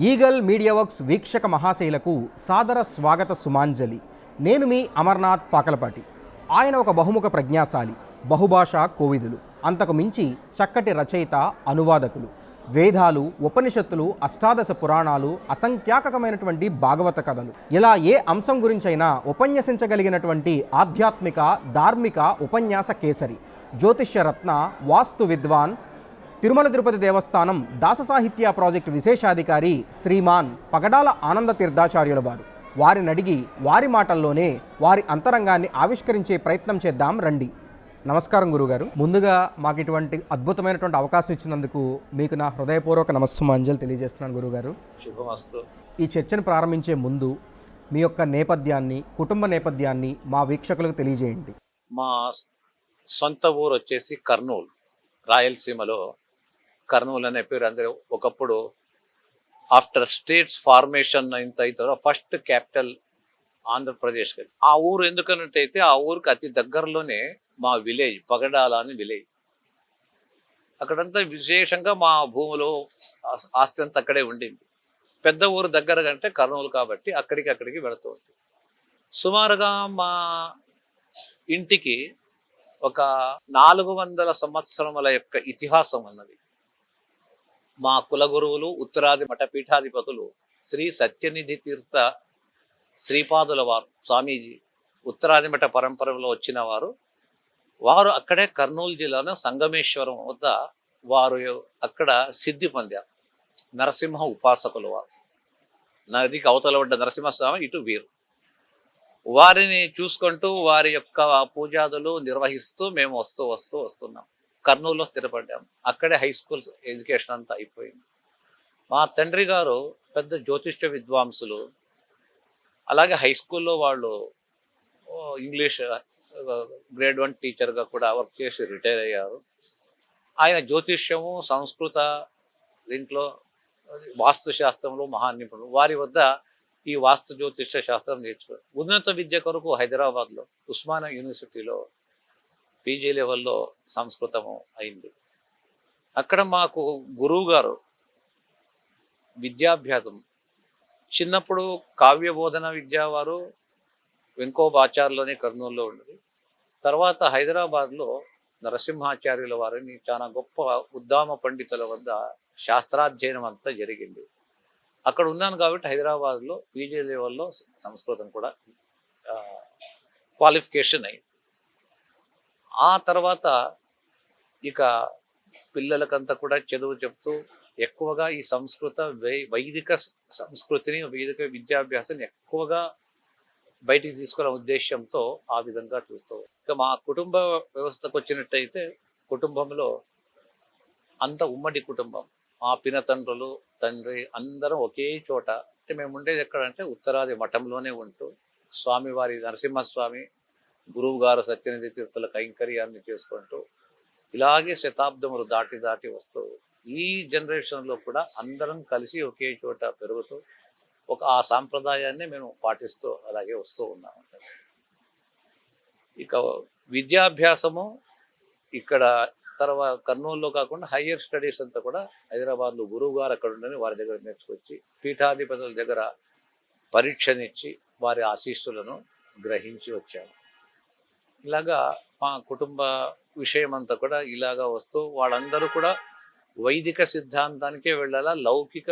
Eagle media works వీక్షక మహాశైలకు సాదర స్వాగత సుమాంజలి. నేను మీ అమర్నాథ్ పాకలపాటి. ఆయన ఒక బహుముఖ ప్రజ్ఞాశాలి బహుభాషా కోవిదులు అంతకు మించి చక్కటి రచయిత అనువాదకులు. వేదాలు ఉపనిషత్తులు అష్టాదశ పురాణాలు అసంఖ్యాకమైనటువంటి భాగవత కథలు. ఇలా ఏ అంశం గురించైనా ఉపన్యసించగలిగినటువంటి ఆధ్యాత్మిక ధార్మిక ఉపన్యాస కేసరి జ్యోతిష్యరత్న వాస్తు విద్వాన్ తిరుమల తిరుపతి దేవస్థానం దాస సాహిత్య ప్రాజెక్టు విశేషాధికారి శ్రీమాన్ పగడాల ఆనంద తీర్థాచార్యుల వారు. వారిని అడిగి వారి మాటల్లోనే వారి అంతరంగాన్ని ఆవిష్కరించే ప్రయత్నం చేద్దాం రండి. నమస్కారం గురుగారు. ముందుగా మాకు ఇటువంటి అద్భుతమైనటువంటి అవకాశం ఇచ్చినందుకు మీకు నా హృదయపూర్వక నమస్సుమాంజలి తెలియజేస్తున్నాను గురుగారు. శుభమస్తు. ఈ చర్చను ప్రారంభించే ముందు మీ యొక్క నేపథ్యాన్ని కుటుంబ నేపథ్యాన్ని మా వీక్షకులకు తెలియజేయండి. మా సొంత ఊరు వచ్చేసి కర్నూలు రాయలసీమలో కర్నూలు అనే పేరు. అందరూ ఒకప్పుడు ఆఫ్టర్ స్టేట్స్ ఫార్మేషన్ ఇంత అయితే ఫస్ట్ క్యాపిటల్ ఆంధ్రప్రదేశ్ ఆ ఊరు ఎందుకన్నట్టయితే ఆ ఊరికి అతి దగ్గరలోనే మా విలేజ్ పగడాల అని విలేజ్ అక్కడంతా విశేషంగా మా భూమిలో ఆస్తి అంతా అక్కడే ఉండింది. పెద్ద ఊరు దగ్గర కంటే కర్నూలు కాబట్టి అక్కడికి అక్కడికి వెళుతూ ఉంటుంది సుమారుగా మా ఇంటికి ఒక నాలుగు వందల సంవత్సరముల యొక్క ఇతిహాసం ఉన్నది. మా కులగురువులు ఉత్తరాది మఠపీఠాధిపతులు శ్రీ సత్యనిధి తీర్థ శ్రీపాదుల వారు స్వామీజీ ఉత్తరాది మఠ పరంపరలో వచ్చిన వారు. వారు అక్కడే కర్నూలు జిల్లాలో సంగమేశ్వరం వద్ద వారు అక్కడ సిద్ధి పొందారు. నరసింహ ఉపాసకులు వారు. నదికి అవతల పడ్డ నరసింహస్వామి ఇటు వీరు. వారిని చూసుకుంటూ వారి యొక్క పూజాదులు నిర్వహిస్తూ మేము వస్తూ వస్తూ వస్తున్నాం. కర్నూలులో స్థిరపడ్డాం. అక్కడే హై స్కూల్ ఎడ్యుకేషన్ అంతా అయిపోయింది. మా తండ్రి గారు పెద్ద జ్యోతిష్య విద్వాంసులు. అలాగే హై స్కూల్లో వాళ్ళు ఇంగ్లీష్ గ్రేడ్ వన్ టీచర్గా కూడా వర్క్ చేసి రిటైర్ అయ్యారు. ఆయన జ్యోతిష్యము సంస్కృత దీంట్లో వాస్తు శాస్త్రంలో మహానిపుణులు వారి వద్ద ఈ వాస్తు జ్యోతిష్య శాస్త్రం నేర్చుకున్నారు. ఉన్నత విద్య కొరకు హైదరాబాద్లో ఉస్మానియా యూనివర్సిటీలో పీజీ లెవెల్లో సంస్కృతము అయింది. అక్కడ మాకు గురువు గారు విద్యాభ్యాసం. చిన్నప్పుడు కావ్య బోధన విద్య వారు వెంకోబాచార్లోనే కర్నూలులో ఉండేది. తర్వాత హైదరాబాద్లో నరసింహాచార్యుల వారిని చాలా గొప్ప ఉద్దామ పండితుల వద్ద శాస్త్రాధ్యయనం అంతా జరిగింది. అక్కడ ఉన్నాను కాబట్టి హైదరాబాద్లో పీజీ లెవెల్లో సంస్కృతం కూడా క్వాలిఫికేషన్ అయింది. ఆ తర్వాత ఇక పిల్లలకంతా కూడా చదువు చెప్తూ ఎక్కువగా ఈ సంస్కృత వైదిక సంస్కృతిని వైదిక విద్యాభ్యాసాన్ని ఎక్కువగా బయటికి తీసుకునే ఉద్దేశంతో ఆ విధంగా చూస్తూ ఇక మా కుటుంబ వ్యవస్థకు వచ్చినట్టయితే కుటుంబంలో అంత ఉమ్మడి కుటుంబం. మా పినతండ్రులు తండ్రి అందరం ఒకే చోట. అంటే మేము ఉండేది ఎక్కడంటే ఉత్తరాది మఠంలోనే ఉంటూ స్వామివారి నరసింహస్వామి గురువు గారు సత్యనిధి తీర్థుల కైంకర్యాన్ని చేసుకుంటూ ఇలాగే శతాబ్దములు దాటి దాటి వస్తూ ఈ జనరేషన్లో కూడా అందరం కలిసి ఒకే చోట పెరుగుతూ ఒక ఆ సాంప్రదాయాన్ని మేము పాటిస్తూ అలాగే వస్తూ ఉన్నాం ఇక విద్యాభ్యాసము ఇక్కడ తర్వాత కర్నూలులో కాకుండా హయ్యర్ స్టడీస్ అంతా కూడా హైదరాబాద్లో గురువు గారు అక్కడ ఉండని వారి దగ్గర నేర్చుకొచ్చి పీఠాధిపతుల దగ్గర పరీక్షనిచ్చి వారి ఆశీస్సులను గ్రహించి వచ్చాము. ఇలాగా మా కుటుంబ విషయం అంతా కూడా ఇలాగా వస్తూ వాళ్ళందరూ కూడా వైదిక సిద్ధాంతానికే వెళ్ళాలా లౌకిక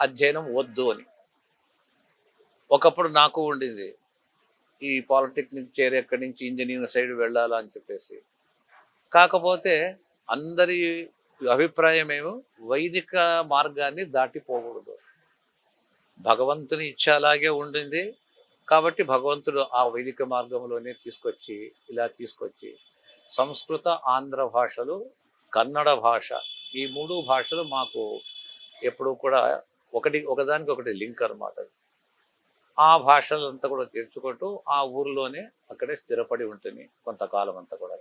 అధ్యయనం వద్దు అని. ఒకప్పుడు నాకు ఉండింది ఈ పాలిటెక్నిక్ చేరి ఎక్కడి నుంచి ఇంజనీరింగ్ సైడ్ వెళ్ళాలా అని చెప్పేసి. కాకపోతే అందరి అభిప్రాయం ఏమో వైదిక మార్గాన్ని దాటిపోకూడదు. భగవంతుని ఇచ్చ అలాగే ఉండింది. కాబట్టి భగవంతుడు ఆ వైదిక మార్గంలోనే తీసుకొచ్చి ఇలా తీసుకొచ్చి సంస్కృత ఆంధ్ర భాషలు కన్నడ భాష ఈ మూడు భాషలు మాకు ఎప్పుడూ కూడా ఒకటి ఒకదానికి ఒకటి లింక్ అన్నమాట. ఆ భాషలంతా కూడా తెచ్చుకుంటూ ఆ ఊరిలోనే అక్కడే స్థిరపడి ఉంటుంది కొంతకాలం అంతా కూడా.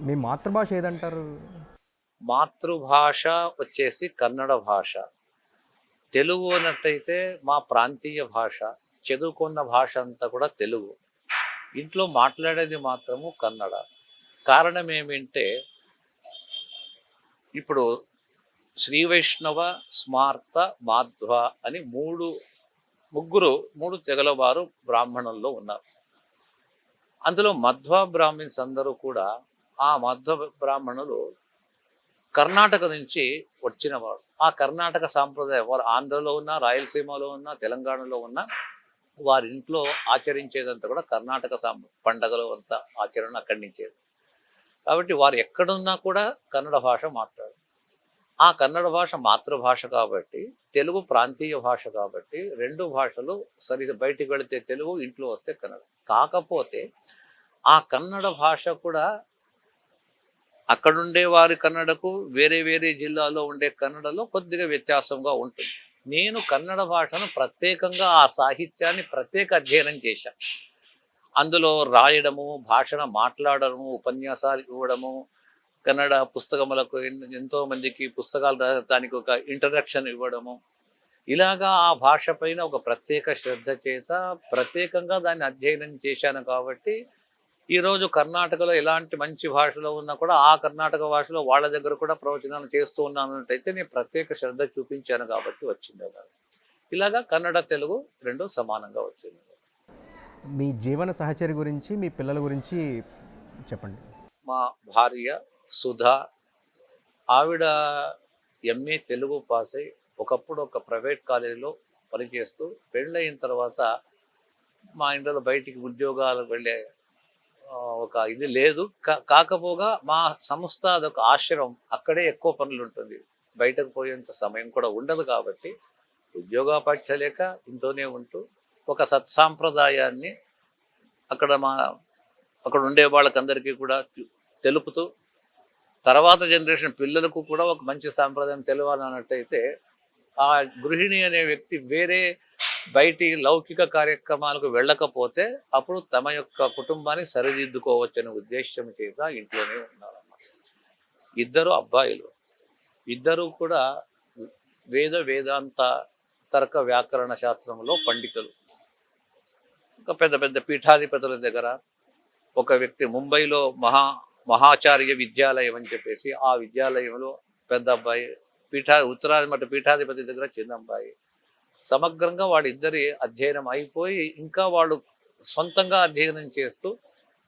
మీ మాతృభాష ఏదంటారు? మాతృభాష వచ్చేసి కన్నడ భాష. తెలుగు అన్నట్టయితే మా ప్రాంతీయ భాష. చదువుకున్న భాష అంతా కూడా తెలుగు. ఇంట్లో మాట్లాడేది మాత్రము కన్నడ. కారణం ఏమిటంటే ఇప్పుడు శ్రీ వైష్ణవ స్మార్త మాధ్వ అని మూడు ముగ్గురు మూడు తెగల వారు బ్రాహ్మణుల్లో ఉన్నారు. అందులో మధ్వ బ్రాహ్మిన్స్ అందరూ కూడా ఆ మధ్వ బ్రాహ్మణులు కర్ణాటక నుంచి వచ్చినవాడు ఆ కర్ణాటక సాంప్రదాయం వారు ఆంధ్రలో ఉన్న రాయలసీమలో ఉన్న తెలంగాణలో ఉన్న వారి ఇంట్లో ఆచరించేదంతా కూడా కర్ణాటక సాం పండగలు అంతా ఆచరణ అక్కడి నుంచేది కాబట్టి వారు ఎక్కడున్నా కూడా కన్నడ భాష మాట్లాడు ఆ కన్నడ భాష మాతృభాష కాబట్టి తెలుగు ప్రాంతీయ భాష కాబట్టి రెండు భాషలు సరి బయటికి వెళితే తెలుగు ఇంట్లో వస్తే కన్నడ. కాకపోతే ఆ కన్నడ భాష కూడా అక్కడుండే వారి కన్నడకు వేరే వేరే జిల్లాలో ఉండే కన్నడలో కొద్దిగా వ్యత్యాసంగా ఉంటుంది. నేను కన్నడ భాషను ప్రత్యేకంగా ఆ సాహిత్యాన్ని ప్రత్యేక అధ్యయనం చేశాను. అందులో రాయడము భాషను మాట్లాడడము ఉపన్యాసాలు ఇవ్వడము కన్నడ పుస్తకములకు ఎంతో మందికి పుస్తకాలు దానికి ఒక ఇంట్రడక్షన్ ఇవ్వడము. ఇలాగా ఆ భాష పైన ఒక ప్రత్యేక శ్రద్ధ చేత ప్రత్యేకంగా దాన్ని అధ్యయనం చేశాను కాబట్టి ఈరోజు కర్ణాటకలో ఎలాంటి మంచి భాషలో ఉన్నా కూడా ఆ కర్ణాటక భాషలో వాళ్ళ దగ్గర కూడా ప్రవచనాలు చేస్తూ ఉన్నాను అన్నట్టయితే నేను ప్రత్యేక శ్రద్ధ చూపించాను కాబట్టి వచ్చింది ఇలాగా కన్నడ తెలుగు రెండు సమానంగా వచ్చింది. మీ జీవన సహచరి గురించి మీ పిల్లల గురించి చెప్పండి. మా భార్య సుధా ఆవిడ ఎంఏ తెలుగు పాస్ అయి ఒకప్పుడు ఒక ప్రైవేట్ కాలేజీలో పనిచేస్తూ పెళ్ళయిన తర్వాత మా ఇంట్లో బయటికి ఉద్యోగాలకు వెళ్ళే ఒక ఇది లేదు. కా- కాకపోగా మా సంస్థ అదొక ఆశ్రమం. అక్కడే ఎక్కువ పనులు ఉంటుంది బయటకు పోయేంత సమయం కూడా ఉండదు కాబట్టి ఉద్యోగాపేక్ష లేక ఇంట్లోనే ఉంటూ ఒక సత్సాంప్రదాయాన్ని అక్కడ మా అక్కడ ఉండే వాళ్ళకందరికీ కూడా తెలుపుతూ తర్వాత జనరేషన్ పిల్లలకు కూడా ఒక మంచి సాంప్రదాయం తెలియాలన్నట్టయితే ఆ గృహిణి అనే వ్యక్తి వేరే బయటి లౌకిక కార్యక్రమాలకు వెళ్ళకపోతే అప్పుడు తమ యొక్క కుటుంబాన్ని సరిదిద్దుకోవచ్చనే ఉద్దేశం చేత ఇంట్లోనే ఉన్నారన్నమాట. ఇద్దరు అబ్బాయిలు. ఇద్దరు కూడా వేద వేదాంత తర్క వ్యాకరణ శాస్త్రంలో పండితులు. ఒక పెద్ద పెద్ద పీఠాధిపతుల దగ్గర ఒక వ్యక్తి ముంబైలో మహా మహాచార్య విద్యాలయం అని చెప్పేసి ఆ విద్యాలయంలో పెద్ద అబ్బాయి పీఠా ఉత్తరాది మఠ పీఠాధిపతి దగ్గర చిన్నంబాయి సమగ్రంగా వాళ్ళిద్దరి అధ్యయనం అయిపోయి ఇంకా వాళ్ళు సొంతంగా అధ్యయనం చేస్తూ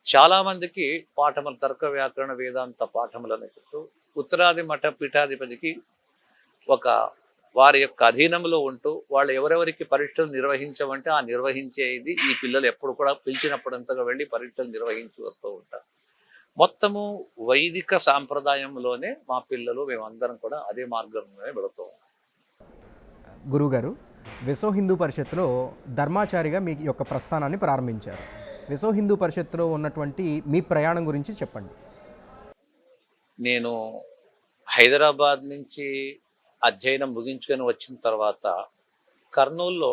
చాలా మందికి పాఠములు తర్క వ్యాకరణ వేదాంత పాఠములను చెప్తూ ఉత్తరాది మఠ పీఠాధిపతికి ఒక వారి యొక్క అధీనంలో ఉంటూ వాళ్ళు ఎవరెవరికి పరీక్షలు నిర్వహించమంటే ఆ నిర్వహించేది ఈ పిల్లలు ఎప్పుడు కూడా పిలిచినప్పుడంతగా వెళ్ళి పరీక్షలు నిర్వహించి వస్తూ ఉంటారు. మొత్తము వైదిక సాంప్రదాయంలోనే మా పిల్లలు మేమందరం కూడా అదే మార్గంలోనే వెళుతూ ఉన్నాం. గురుగారు విశ్వ హిందూ పరిషత్తులో ధర్మాచారిగా మీ యొక్క ప్రస్థానాన్ని ప్రారంభించారు. విశ్వ హిందూ పరిషత్తులో ఉన్నటువంటి మీ ప్రయాణం గురించి చెప్పండి. నేను హైదరాబాద్ నుంచి అధ్యయనం ముగించుకొని వచ్చిన తర్వాత కర్నూలులో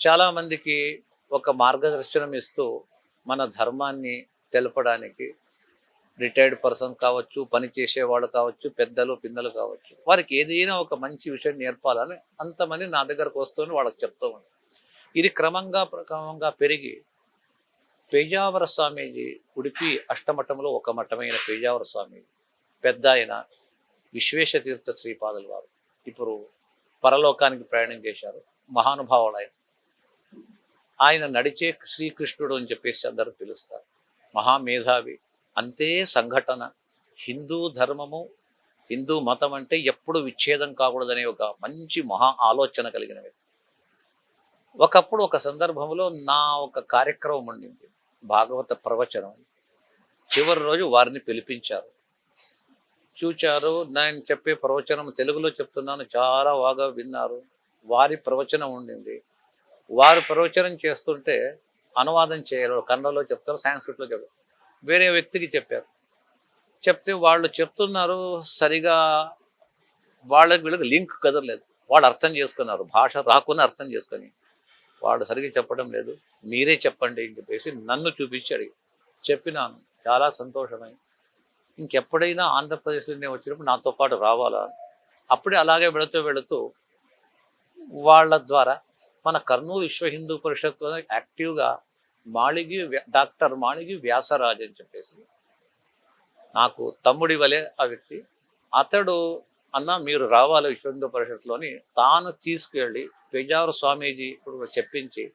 చాలామందికి ఒక మార్గదర్శనం ఇస్తూ మన ధర్మాన్ని తెలపడానికి రిటైర్డ్ పర్సన్ కావచ్చు పని చేసేవాళ్ళు కావచ్చు పెద్దలు పిల్లలు కావచ్చు. వారికి ఏదైనా ఒక మంచి విషయం నేర్పాలని అంతమంది నా దగ్గరకు వస్తూనే వాళ్ళకి చెప్తూ ఉంటాను ఇది క్రమంగా క్రమంగా పెరిగి పేజావర స్వామీజీ ఉడిపి అష్టమఠంలో ఒక మఠమైన పేజావర స్వామీజీ. పెద్ద ఆయన విశ్వేశతీర్థ శ్రీపాదులు వారు. ఇప్పుడు పరలోకానికి ప్రయాణం చేశారు. మహానుభావుడు ఆయన. ఆయన నడిచే శ్రీకృష్ణుడు అని చెప్పేసి అందరూ పిలుస్తారు. మహామేధావి. అంతే సంఘటన. హిందూ ధర్మము హిందూ మతం అంటే ఎప్పుడు విచ్ఛేదం కాకూడదనే ఒక మంచి మహా ఆలోచన కలిగిన వ్యక్తి ఒకప్పుడు ఒక సందర్భంలో నా ఒక కార్యక్రమం ఉండింది భాగవత ప్రవచనం. చివరి రోజు వారిని పిలిపించారు. చూచారు నేను చెప్పే ప్రవచనం తెలుగులో చెప్తున్నాను చాలా బాగా విన్నారు. వారి ప్రవచనం ఉండింది. వారు ప్రవచనం చేస్తుంటే అనువాదం చేయరు కన్నడలో చెప్తారు సాంస్క్రిట్లో చెప్తారు. వేరే వ్యక్తికి చెప్పారు. చెప్తే వాళ్ళు చెప్తున్నారు సరిగా వాళ్ళకి వీళ్ళకి లింక్ కదలలేదు వాళ్ళు అర్థం చేసుకున్నారు భాష రాకుండా అర్థం చేసుకొని. వాళ్ళు సరిగ్గా చెప్పడం లేదు మీరే చెప్పండి అని చెప్పేసి నన్ను చూపించి అడిగి చెప్పినాను చాలా సంతోషమై. ఇంకెప్పుడైనా ఆంధ్రప్రదేశ్లో నేను వచ్చినప్పుడు నాతో పాటు రావాలా అప్పుడే అలాగే వెళుతూ వెళుతూ వాళ్ళ ద్వారా మన కర్నూలు విశ్వ హిందూ పరిషత్ యాక్టివ్గా మాళిగి డాక్టర్ మాళిగి వ్యాసరాజు అని చెప్పేసి. నాకు తమ్ముడి వలె ఆ వ్యక్తి. అతడు అన్న మీరు రావాలి విశ్వ పరిషత్లోని తాను తీసుకెళ్ళి పెజారు స్వామీజీ ఇప్పుడు చెప్పించి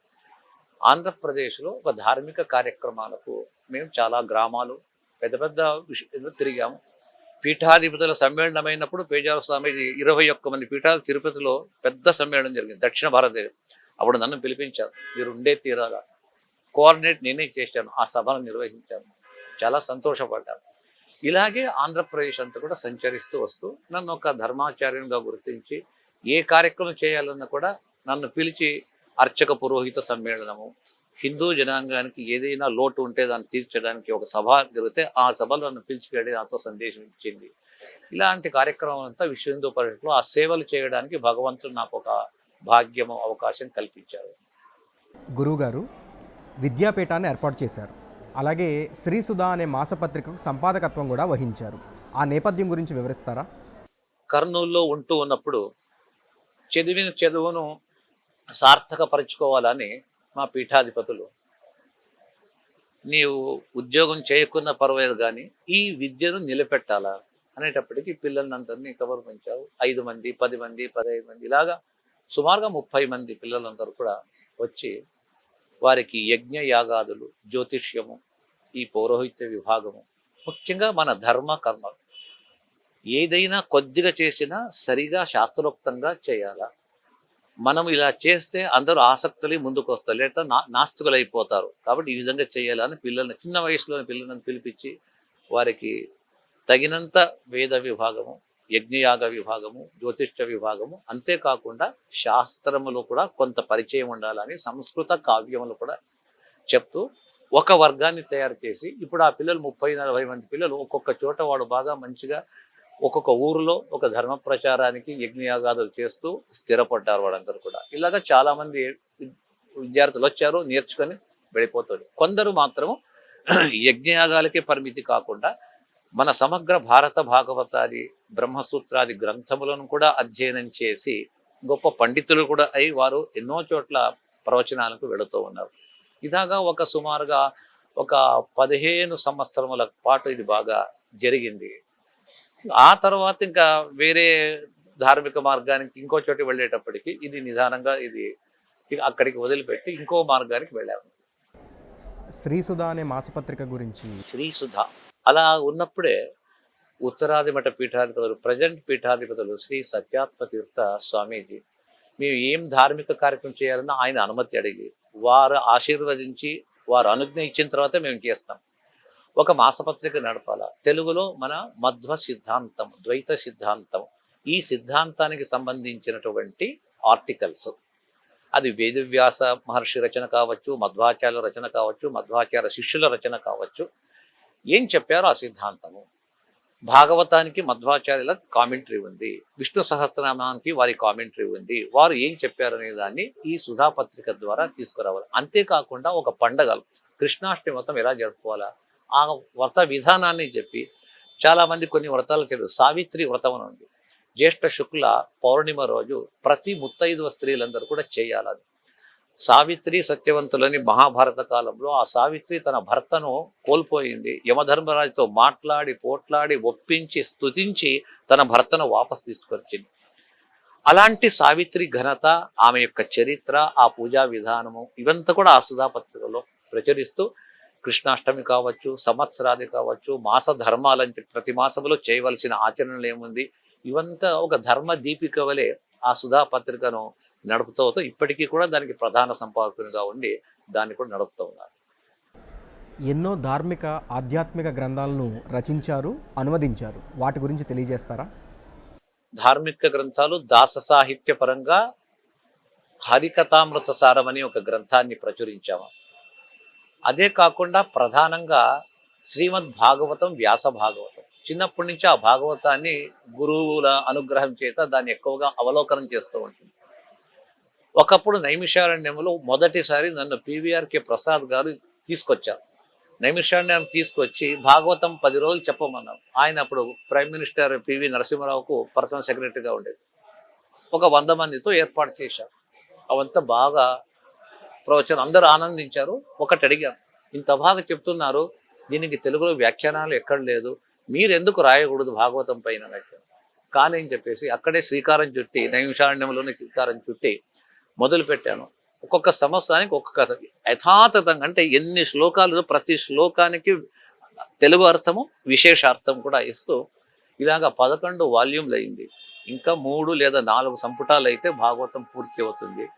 ఆంధ్రప్రదేశ్లో ఒక ధార్మిక కార్యక్రమాలకు మేము చాలా గ్రామాలు పెద్ద పెద్ద విషయంలో తిరిగాము. పీఠాధిపతుల సమ్మేళనం అయినప్పుడు పేజారు స్వామీజీ ఇరవై ఒక్క మంది పీఠాలు తిరుపతిలో పెద్ద సమ్మేళనం జరిగింది. దక్షిణ భారతదేశం. అప్పుడు నన్ను పిలిపించారు. మీరు ఉండే తీరాలా కోఆర్డినేట్ నేనే చేశాను ఆ సభను నిర్వహించాను. చాలా సంతోషపడ్డాను. ఇలాగే ఆంధ్రప్రదేశ్ అంతా కూడా సంచరిస్తూ వస్తూ నన్ను ఒక ధర్మాచార్యునిగా గుర్తించి ఏ కార్యక్రమం చేయాలన్నా కూడా నన్ను పిలిచి అర్చక పురోహిత సమ్మేళనము హిందూ జనాంగానికి ఏదైనా లోటు ఉంటే దాన్ని తీర్చడానికి ఒక సభ జరిగితే ఆ సభలో నన్ను పిలిచికెళ్ళి నాతో సందేశం ఇచ్చింది. ఇలాంటి కార్యక్రమం అంతా విశ్వ హిందూ పరిషత్లో ఆ సేవలు చేయడానికి భగవంతుడు నాకు ఒక భాగ్యము అవకాశం కల్పించారు గురువుగారు విద్యాపీఠాన్ని ఏర్పాటు చేశారు. అలాగే శ్రీసుధా అనే మాసపత్రికకు సంపాదకత్వం కూడా వహించారు. ఆ నేపథ్యం గురించి వివరిస్తారా? కర్నూలులో ఉంటూ ఉన్నప్పుడు చదివిన చదువును సార్థకపరచుకోవాలని మా పీఠాధిపతులు నీవు ఉద్యోగం చేయకున్న పర్వాలేదు కానీ ఈ విద్యను నిలబెట్టాలా అనేటప్పటికీ పిల్లలందరినీ కవర్ పెంచావు ఐదు మంది పది మంది పదహైదు మంది ఇలాగా సుమారుగా ముప్పై మంది పిల్లలందరూ కూడా వచ్చి వారికి యజ్ఞ యాగాదులు జ్యోతిష్యము ఈ పౌరోహిత్య విభాగము ముఖ్యంగా మన ధర్మ కర్మలు. ఏదైనా కొద్దిగా చేసినా సరిగా శాస్త్రోక్తంగా చేయాలా? మనం ఇలా చేస్తే అందరూ ఆసక్తులు ముందుకు వస్తారు లేదా నా నాస్తికులు కాబట్టి ఈ విధంగా చేయాలని పిల్లల్ని చిన్న వయసులోని పిల్లలను పిలిపించి వారికి తగినంత వేద విభాగము యజ్ఞయాగ విభాగము జ్యోతిష్య విభాగము అంతేకాకుండా శాస్త్రములో కూడా కొంత పరిచయం ఉండాలని సంస్కృత కావ్యములు కూడా చెప్తూ ఒక వర్గాన్ని తయారు చేసి ఇప్పుడు ఆ పిల్లలు ముప్పై నలభై మంది పిల్లలు ఒక్కొక్క చోట వాడు బాగా మంచిగా ఒక్కొక్క ఊరిలో ఒక ధర్మ ప్రచారానికి యజ్ఞయాగాదులు చేస్తూ స్థిరపడ్డారు వాళ్ళందరూ కూడా. ఇలాగా చాలామంది విద్యార్థులు వచ్చారు నేర్చుకొని వెళ్ళిపోతాడు కొందరు మాత్రము యజ్ఞయాగాలకే పరిమితి కాకుండా మన సమగ్ర భారత భాగవతాది బ్రహ్మసూత్రాది గ్రంథములను కూడా అధ్యయనం చేసి గొప్ప పండితులు కూడా అయి వారు ఎన్నో చోట్ల ప్రవచనాలకు వెళుతూ ఉన్నారు. ఇలాగా ఒక సుమారుగా ఒక పదిహేను సంవత్సరముల పాటు ఇది బాగా జరిగింది. ఆ తర్వాత ఇంకా వేరే ధార్మిక మార్గానికి ఇంకో చోటి వెళ్ళేటప్పటికి ఇది నిదానంగా ఇది అక్కడికి వదిలిపెట్టి ఇంకో మార్గానికి వెళ్ళాము. శ్రీసుధా అనే మాసపత్రిక గురించి శ్రీ సుధా అలా ఉన్నప్పుడే ఉత్తరాది మఠ పీఠాధిపతులు ప్రజెంట్ పీఠాధిపతులు శ్రీ సత్యాత్మ తీర్థ స్వామీజీ. మేము ఏం ధార్మిక కార్యక్రమం చేయాలన్నా ఆయన అనుమతి అడిగి వారు ఆశీర్వదించి వారు అనుజ్ఞ ఇచ్చిన తర్వాత మేము చేస్తాం. ఒక మాసపత్రిక నడపాల. తెలుగులో మన మధ్వ సిద్ధాంతం ద్వైత సిద్ధాంతం. ఈ సిద్ధాంతానికి సంబంధించినటువంటి ఆర్టికల్స్. అది వేదవ్యాస మహర్షి రచన కావచ్చు మధ్వాచార్య రచన కావచ్చు మధ్వాచార్య శిష్యుల రచన కావచ్చు. ఏం చెప్పారో ఆ సిద్ధాంతము? భాగవతానికి మధ్వాచార్యుల కామెంటరీ ఉంది. విష్ణు సహస్రనామానికి వారి కామెంటరీ ఉంది. వారు ఏం చెప్పారనే దాన్ని ఈ సుధా పత్రిక ద్వారా తీసుకురావాలి. అంతేకాకుండా ఒక పండగలు కృష్ణాష్టమి వ్రతం ఎలా జరుపుకోవాలా? ఆ వ్రత విధానాన్ని చెప్పి చాలా మంది కొన్ని వ్రతాలు తెలియదు సావిత్రి వ్రతం అని ఉంది. జ్యేష్ఠ శుక్ల పౌర్ణిమ రోజు ప్రతి ముత్తైదువ స్త్రీలందరూ కూడా చేయాలని సావిత్రి సత్యవంతులని మహాభారత కాలంలో ఆ సావిత్రి తన భర్తను కోల్పోయింది. యమధర్మరాజుతో మాట్లాడి పోట్లాడి ఒప్పించి స్తుతించి తన భర్తను వాపసు తీసుకొచ్చింది. అలాంటి సావిత్రి ఘనత ఆమె యొక్క చరిత్ర ఆ పూజా విధానము ఇవంతా కూడా ఆ సుధా పత్రికలో ప్రచురిస్తూ కృష్ణాష్టమి కావచ్చు సంవత్సరాది కావచ్చు మాస ధర్మాలని చెప్పి ప్రతి మాసంలో చేయవలసిన ఆచరణలు ఏముంది? ఇవంతా ఒక ధర్మ దీపిక వలె ఆ సుధా పత్రికను నడుపుతూ ఇప్పటికీ కూడా దానికి ప్రధాన సంపాదకునిగా ఉండి దాన్ని కూడా నడుపుతూ ఉన్నారు. ఎన్నో ధార్మిక ఆధ్యాత్మిక గ్రంథాలను రచించారు అనువదించారు. వాటి గురించి తెలియజేస్తారా? ధార్మిక గ్రంథాలు దాస సాహిత్య పరంగా హరికథామృత సారం అని ఒక గ్రంథాన్ని ప్రచురించాము. అదే కాకుండా ప్రధానంగా శ్రీమద్ భాగవతం వ్యాస భాగవతం. చిన్నప్పటి నుంచి ఆ భాగవతాన్ని గురువుల అనుగ్రహం చేత దాన్ని ఎక్కువగా అవలోకనం చేస్తూ ఉంటుంది. ఒకప్పుడు నైమిషారణ్యంలో మొదటిసారి నన్ను పివిఆర్కే ప్రసాద్ గారు తీసుకొచ్చారు. నైమిషారణ్యం తీసుకొచ్చి భాగవతం పది రోజులు చెప్పమన్నారు. ఆయన అప్పుడు ప్రైమ్ మినిస్టర్ పివి నరసింహారావుకు పర్సనల్ సెక్రటరీగా ఉండేది. ఒక వంద మందితో ఏర్పాటు చేశారు. అవంతా బాగా ప్రవచనం అందరూ ఆనందించారు. ఒకటి అడిగారు ఇంత బాగా చెప్తున్నారు. దీనికి తెలుగులో వ్యాఖ్యానాలు ఎక్కడ లేదు. మీరు ఎందుకు రాయకూడదు భాగవతం పైన? కానీ అని చెప్పేసి అక్కడే శ్రీకారం చుట్టి నైమిషారణ్యంలోనే శ్రీకారం చుట్టి మొదలుపెట్టాను. ఒక్కొక్క సంవత్సరానికి ఒక్కొక్క యథాతథంగా అంటే ఎన్ని శ్లోకాలు ప్రతి శ్లోకానికి తెలుగు అర్థము విశేష అర్థం కూడా ఇస్తూ ఇలాగా పదకొండు వాల్యూమ్లు అయింది. ఇంకా మూడు లేదా నాలుగు సంపుటాలు అయితే భాగవతం పూర్తి అవుతుంది.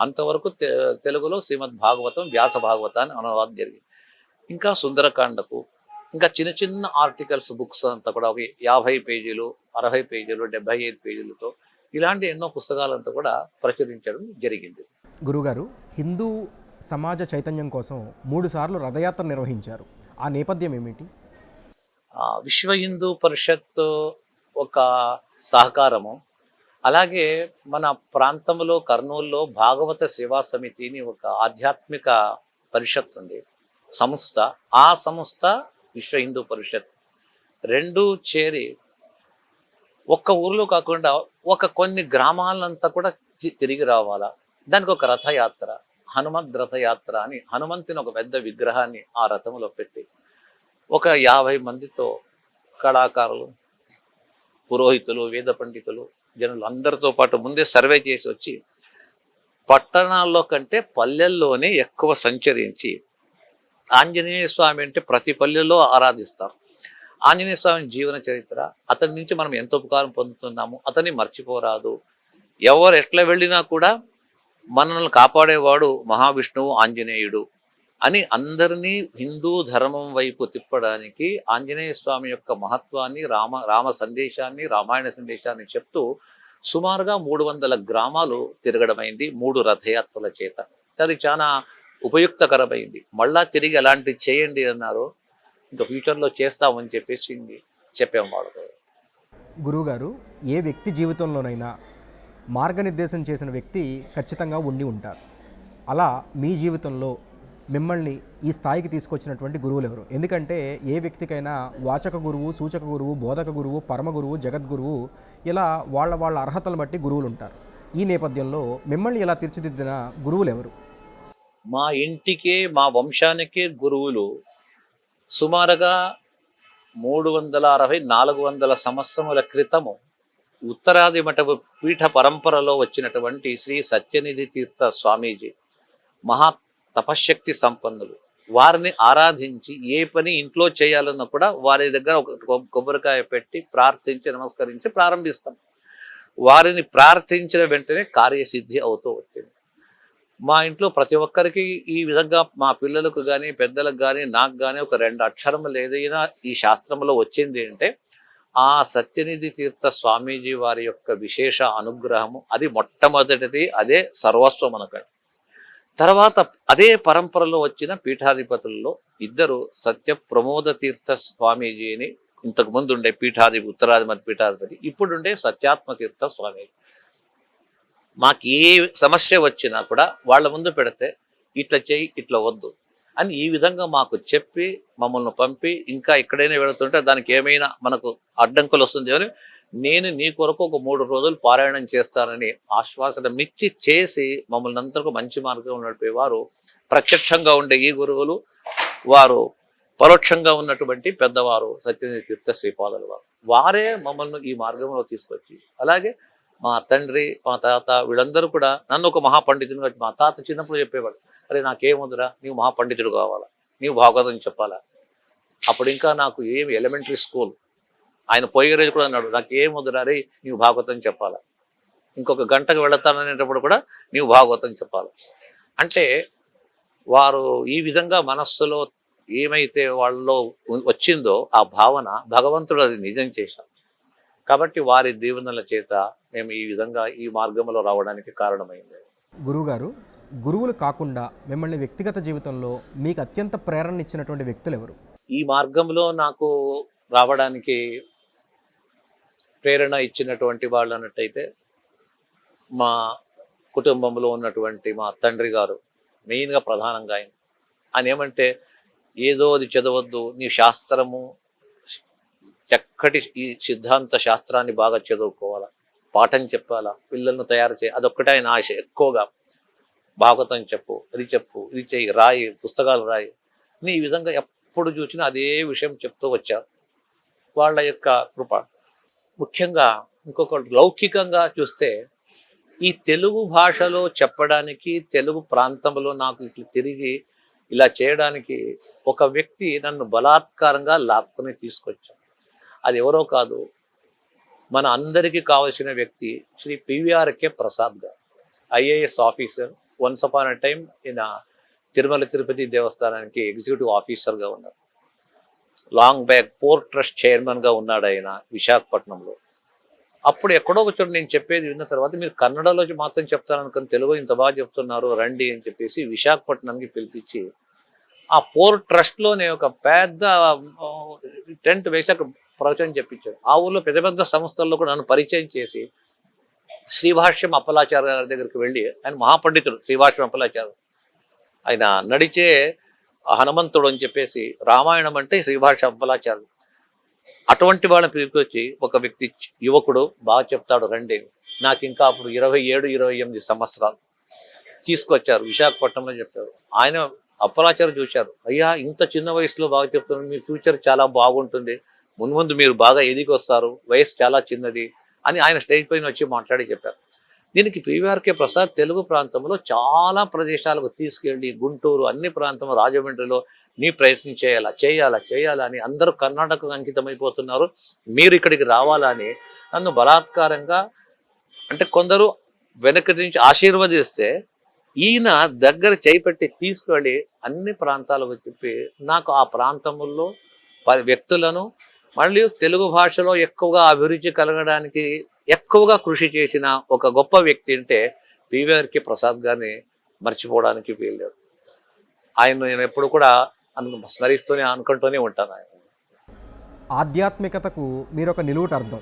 అంతవరకు తె- తెలుగులో శ్రీమద్ భాగవతం వ్యాస భాగవతాన్ని అనువాదం జరిగింది. ఇంకా సుందరకాండకు ఇంకా చిన్న చిన్న ఆర్టికల్స్ బుక్స్ అంతా కూడా అవి యాభై పేజీలు అరవై పేజీలు డెబ్బై ఐదు పేజీలతో ఇలాంటి ఎన్నో పుస్తకాలంతా కూడా ప్రచురించడం జరిగింది. గురుగారు హిందూ సమాజ చైతన్యం కోసం మూడు సార్లు రథయాత్ర నిర్వహించారు. ఆ నేపథ్యం ఏమిటి? విశ్వ హిందూ పరిషత్ ఒక సహకారము. అలాగే మన ప్రాంతంలో కర్నూలులో భాగవత సేవా సమితిని ఒక ఆధ్యాత్మిక పరిషత్ ఉంది. సంస్థ ఆ సంస్థ విశ్వ హిందూ పరిషత్. రెండు చేరి ఒక్క ఊర్లో కాకుండా ఒక కొన్ని గ్రామాలంతా కూడా తిరిగి రావాలా? దానికి ఒక రథయాత్ర హనుమంత్ రథయాత్ర అని హనుమంతుని ఒక పెద్ద విగ్రహాన్ని ఆ రథంలో పెట్టి ఒక యాభై మందితో కళాకారులు పురోహితులు వేద పండితులు జనులు అందరితో పాటు ముందే సర్వే చేసి వచ్చి పట్టణాల్లో కంటే పల్లెల్లోనే ఎక్కువ సంచరించి ఆంజనేయ స్వామి అంటే ప్రతి పల్లెల్లో ఆరాధిస్తారు. ఆంజనేయ స్వామి జీవన చరిత్ర అతని నుంచి మనం ఎంత ఉపకారం పొందుతున్నాము అతన్ని మర్చిపోరాదు. ఎవరు ఎట్లా వెళ్ళినా కూడా మనల్ని కాపాడేవాడు మహావిష్ణువు ఆంజనేయుడు అని అందరినీ హిందూ ధర్మం వైపు తిప్పడానికి ఆంజనేయ స్వామి యొక్క మహత్వాన్ని రామ రామ సందేశాన్ని రామాయణ సందేశాన్ని చెప్తూ సుమారుగా మూడు వందల గ్రామాలు తిరగడమైంది మూడు రథయాత్రల చేత. అది చాలా ఉపయుక్తకరమైంది. మళ్ళా తిరిగి అలాంటివి చేయండి అన్నారు ఇంకా ఫ్యూచర్లో చేస్తామని చెప్పేసి చెప్పాం వాళ్ళతో గురువుగారు ఏ వ్యక్తి జీవితంలోనైనా మార్గనిర్దేశం చేసిన వ్యక్తి ఖచ్చితంగా ఉండి ఉంటారు. అలా మీ జీవితంలో మిమ్మల్ని ఈ స్థాయికి తీసుకొచ్చినటువంటి గురువులు ఎవరు? ఎందుకంటే ఏ వ్యక్తికైనా వాచక గురువు సూచక గురువు బోధక గురువు పరమ గురువు జగద్గురువు ఇలా వాళ్ళ వాళ్ళ అర్హతలను బట్టి గురువులు ఉంటారు. ఈ నేపథ్యంలో మిమ్మల్ని ఇలా తీర్చిదిద్దిన గురువులు ఎవరు? మా ఇంటికి మా వంశానికి గురువులు సుమారుగా మూడు వందల అరవై నాలుగు వందల సంవత్సరముల క్రితము ఉత్తరాది మఠ పీఠ పరంపరలో వచ్చినటువంటి శ్రీ సత్యనిధి తీర్థ స్వామీజీ మహా తపశ్శక్తి సంపన్నులు. వారిని ఆరాధించి ఏ పని ఇంట్లో చేయాలన్నా కూడా వారి దగ్గర ఒక కొబ్బరికాయ పెట్టి ప్రార్థించి నమస్కరించి ప్రారంభిస్తాం. వారిని ప్రార్థించిన వెంటనే కార్యసిద్ధి అవుతూ వచ్చింది. మా ఇంట్లో ప్రతి ఒక్కరికి ఈ విధంగా మా పిల్లలకు కానీ పెద్దలకు కానీ నాకు కానీ ఒక రెండు అక్షరములు ఏదైనా ఈ శాస్త్రంలో వచ్చింది అంటే ఆ సత్యనిధి తీర్థ స్వామీజీ వారి యొక్క విశేష అనుగ్రహము అది మొట్టమొదటిది అదే సర్వస్వం అనకండి తర్వాత అదే పరంపరలో వచ్చిన పీఠాధిపతుల్లో ఇద్దరు సత్య ప్రమోద తీర్థ స్వామీజీని ఇంతకు ముందు ఉండే పీఠాధిపతి ఉత్తరాది మధ్య పీఠాధిపతి ఇప్పుడుండే సత్యాత్మ తీర్థ స్వామీజీ. మాకు ఏ సమస్య వచ్చినా కూడా వాళ్ళ ముందు పెడితే ఇట్లా చేయి ఇట్లా వద్దు అని ఈ విధంగా మాకు చెప్పి మమ్మల్ని పంపి ఇంకా ఎక్కడైనా వెళుతుంటే దానికి ఏమైనా మనకు అడ్డంకులు వస్తుంది అని నేను నీ కొరకు ఒక మూడు రోజులు పారాయణం చేస్తానని ఆశ్వాసన మిచ్చి చేసి మమ్మల్ని అందరికీ మంచి మార్గంలో నడిపేవారు ప్రత్యక్షంగా ఉండే ఈ గురువులు వారు పరోక్షంగా ఉన్నటువంటి పెద్దవారు సత్యనిధి తీర్థ శ్రీపాదులు వారు. వారే మమ్మల్ని ఈ మార్గంలో తీసుకొచ్చి అలాగే మా తండ్రి మా తాత వీళ్ళందరూ కూడా నన్ను ఒక మహాపండితునిగా మా తాత చిన్నప్పుడు చెప్పేవాడు అరే నాకేముందిరా? నీవు మహాపండితుడు కావాలా? నీవు భాగవతం చెప్పాలా? అప్పుడు ఇంకా నాకు ఏమి ఎలిమెంటరీ స్కూల్ ఆయన పోయే రోజు కూడా అన్నాడు నాకు ఏం రే నీవు భాగవతం చెప్పాలా? ఇంకొక గంటకు వెళతాననేటప్పుడు కూడా నీవు భాగవతం చెప్పాలి? అంటే వారు ఈ విధంగా మనస్సులో ఏమైతే వాళ్ళలో వచ్చిందో ఆ భావన భగవంతుడు అది నిజం చేశాం కాబట్టి వారి దీవెనల చేత మేము ఈ విధంగా ఈ మార్గంలో రావడానికి కారణమైంది. గురువుగారు గురువులు కాకుండా మిమ్మల్ని వ్యక్తిగత జీవితంలో మీకు అత్యంత ప్రేరణ ఇచ్చినటువంటి వ్యక్తులు ఎవరు ఈ మార్గంలో నాకు రావడానికి ప్రేరణ ఇచ్చినటువంటి వాళ్ళు అన్నట్టయితే మా కుటుంబంలో ఉన్నటువంటి మా తండ్రి గారు మెయిన్గా ప్రధానంగా ఆయన. ఆయన ఏమంటే ఏదో అది చదవద్దు నీ శాస్త్రము చక్కటి ఈ సిద్ధాంత శాస్త్రాన్ని బాగా చదువుకోవాలా పాఠం చెప్పాలా పిల్లలను తయారు చేయ అదొక్కటే ఆయన ఆశ. ఎక్కువగా భాగవతం చెప్పు అది చెప్పు ఇది చెయ్యి రాయి పుస్తకాలు రాయి. అని ఈ విధంగా ఎప్పుడు చూసినా అదే విషయం చెప్తూ వచ్చారు. వాళ్ళ యొక్క కృప. ముఖ్యంగా ఇంకొకటి లౌకికంగా చూస్తే ఈ తెలుగు భాషలో చెప్పడానికి తెలుగు ప్రాంతంలో నాకు ఇట్లా తిరిగి ఇలా చేయడానికి ఒక వ్యక్తి నన్ను బలాత్కారంగా లాక్కుని తీసుకొచ్చాడు. అది ఎవరో కాదు. మన అందరికీ కావలసిన వ్యక్తి Shri PVRK Prasad garu. IAS officer once upon a time ఈయన తిరుమల తిరుపతి దేవస్థానానికి ఎగ్జిక్యూటివ్ ఆఫీసర్గా ఉన్నారు. లాంగ్ బ్యాక్ పోర్ట్ ట్రస్ట్ చైర్మన్గా ఉన్నాడు ఆయన విశాఖపట్నంలో. అప్పుడు ఎక్కడో ఒక నేను చెప్పేది విన్న తర్వాత మీరు కన్నడలో మాత్రం చెప్తాను అనుకుని తెలుగు ఇంత బాగా చెప్తున్నారు రండి అని చెప్పేసి విశాఖపట్నంకి పిలిపించి ఆ పోర్ట్ ట్రస్ట్లోనే ఒక పెద్ద టెంట్ వేసి అక్కడ ప్రవచనం చెప్పించాడు. ఆ ఊళ్ళో పెద్ద పెద్ద సంస్థల్లో కూడా నన్ను పరిచయం చేసి శ్రీభాష్యం అప్పలాచార్య గారి దగ్గరికి వెళ్ళి ఆయన మహాపండితుడు శ్రీభాష్యం అప్పలాచార్య. ఆయన నడిచే హనుమంతుడు అని చెప్పేసి రామాయణం అంటే శ్రీభాష్యం అప్పలాచార్య అటువంటి వాళ్ళని పిలుపుకొచ్చి ఒక వ్యక్తి యువకుడు బాగా చెప్తాడు రండి. నాకు ఇంకా అప్పుడు ఇరవై ఏడు ఇరవై ఎనిమిది సంవత్సరాలు. తీసుకొచ్చారు విశాఖపట్నంలో చెప్పారు. ఆయన అప్పలాచారు చూశారు. అయ్యా ఇంత చిన్న వయసులో బాగా చెప్తున్నాడు మీ ఫ్యూచర్ చాలా బాగుంటుంది. మున్ముందు మీరు బాగా ఎదిగి వస్తారు వయసు చాలా చిన్నది అని ఆయన స్టేజ్ పైన వచ్చి మాట్లాడి చెప్పారు. దీనికి పివిఆర్కే ప్రసాద్ తెలుగు ప్రాంతంలో చాలా ప్రదేశాలకు తీసుకెళ్ళి గుంటూరు అన్ని ప్రాంతం రాజమండ్రిలో నీ ప్రయత్నం చేయాలా చేయాలా చేయాలా అని అందరూ కర్ణాటకకు అంకితమైపోతున్నారు. మీరు ఇక్కడికి రావాలని నన్ను బలాత్కారంగా అంటే కొందరు వెనక నుంచి ఆశీర్వదిస్తే ఈయన దగ్గర చేపెట్టి తీసుకెళ్ళి అన్ని ప్రాంతాలకు చెప్పి నాకు ఆ ప్రాంతముల్లో వ్యక్తులను మళ్ళీ తెలుగు భాషలో ఎక్కువగా అభిరుచి కలగడానికి ఎక్కువగా కృషి చేసిన ఒక గొప్ప వ్యక్తి అంటే పివిఆర్కి ప్రసాద్ గారిని మర్చిపోవడానికి వీల్లేదు. ఆయన నేను ఎప్పుడు కూడా స్మరిస్తూనే అనుకుంటూనే ఉంటాను ఆయన. ఆధ్యాత్మికతకు మీరు ఒక నిలువుట అర్థం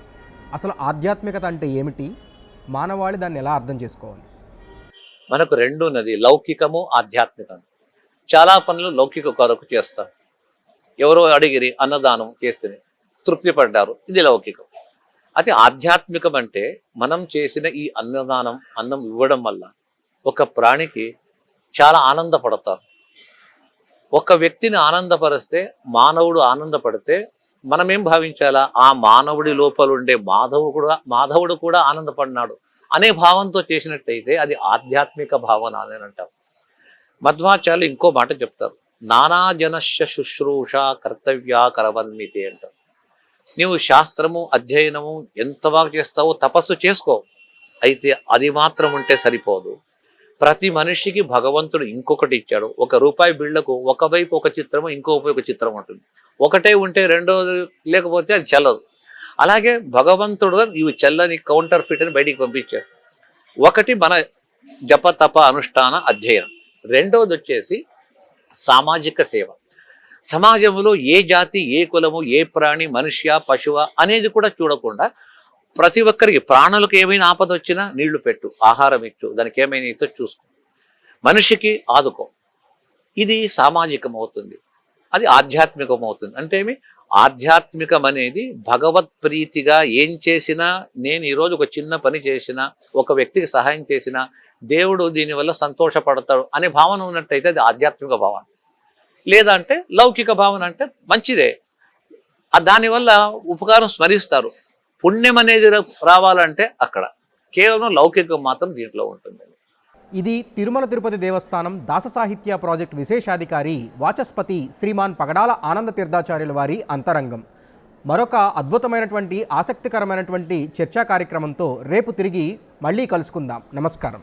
అసలు ఆధ్యాత్మికత అంటే ఏమిటి? మానవాళి దాన్ని ఎలా అర్థం చేసుకోవాలి? మనకు రెండు ఉన్నది లౌకికము ఆధ్యాత్మికం చాలా పనులు లౌకిక కొరకు చేస్తాం ఎవరో అడిగిరి అన్నదానం చేస్తే తృప్తి పడ్డారు ఇది లౌకికం. అయితే ఆధ్యాత్మికం అంటే మనం చేసిన ఈ అన్నదానం అన్నం ఇవ్వడం వల్ల ఒక ప్రాణికి చాలా ఆనందపడతారు. ఒక వ్యక్తిని ఆనందపరిస్తే మానవుడు ఆనందపడితే మనం ఏం భావించాలా? ఆ మానవుడి లోపల ఉండే మాధవుడు కూడా మాధవుడు కూడా ఆనందపడినాడు అనే భావంతో చేసినట్టయితే అది ఆధ్యాత్మిక భావన అని అంటాం. మధ్వాచార్యులు ఇంకో మాట చెప్తారు. నానా శుశ్రూష కర్తవ్య కరవన్నితి అంటారు. నీవు శాస్త్రము అధ్యయనము ఎంత బాగా చేస్తావో తపస్సు చేసుకో. అయితే అది మాత్రం ఉంటే సరిపోదు. ప్రతి మనిషికి భగవంతుడు ఇంకొకటి ఇచ్చాడు. ఒక రూపాయి బిళ్ళకు ఒకవైపు ఒక చిత్రము ఇంకో ఒక చిత్రం ఉంటుంది. ఒకటే ఉంటే రెండోది లేకపోతే అది చెల్లదు. అలాగే భగవంతుడు ఇవి చెల్లని కౌంటర్ ఫిట్ అని బయటికి పంపించేస్తాడు. ఒకటి మన జప తప అనుష్ఠాన అధ్యయనం. రెండోది వచ్చేసి సామాజిక సేవ. సమాజంలో ఏ జాతి ఏ కులము ఏ ప్రాణి మనిషియా పశువ అనేది కూడా చూడకుండా ప్రతి ఒక్కరికి ప్రాణులకు ఏమైనా ఆపద వచ్చినా నీళ్ళు పెట్టు ఆహారం ఇచ్చు దానికి ఏమైనా ఇచ్చో చూసుకో. మనిషికి ఆదుకో. ఇది సామాజికం అవుతుంది అది ఆధ్యాత్మికం అవుతుంది అంటే ఏమి? ఆధ్యాత్మికం అనేది భగవత్ ప్రీతిగా ఏం చేసినా నేను ఈరోజు ఒక చిన్న పని చేసినా ఒక వ్యక్తికి సహాయం చేసినా దేవుడు దీనివల్ల సంతోషపడతాడు అనే భావన ఉన్నట్టయితే అది ఆధ్యాత్మిక భావన. లేదంటే లౌకిక భావన అంటే మంచిదే. దానివల్ల ఉపకారం స్మరిస్తారు. పుణ్యం అనేది రావాలంటే అక్కడ. కేవలం లౌకికం మాత్రం దీంట్లో ఉంటుంది. ఇది తిరుమల తిరుపతి దేవస్థానం దాస సాహిత్య ప్రాజెక్ట్ విశేషాధికారి వాచస్పతి శ్రీమాన్ పగడాల ఆనంద తీర్థాచార్యుల వారి అంతరంగం. మరొక అద్భుతమైనటువంటి ఆసక్తికరమైనటువంటి చర్చా కార్యక్రమంతో రేపు తిరిగి మళ్ళీ కలుసుకుందాం. నమస్కారం.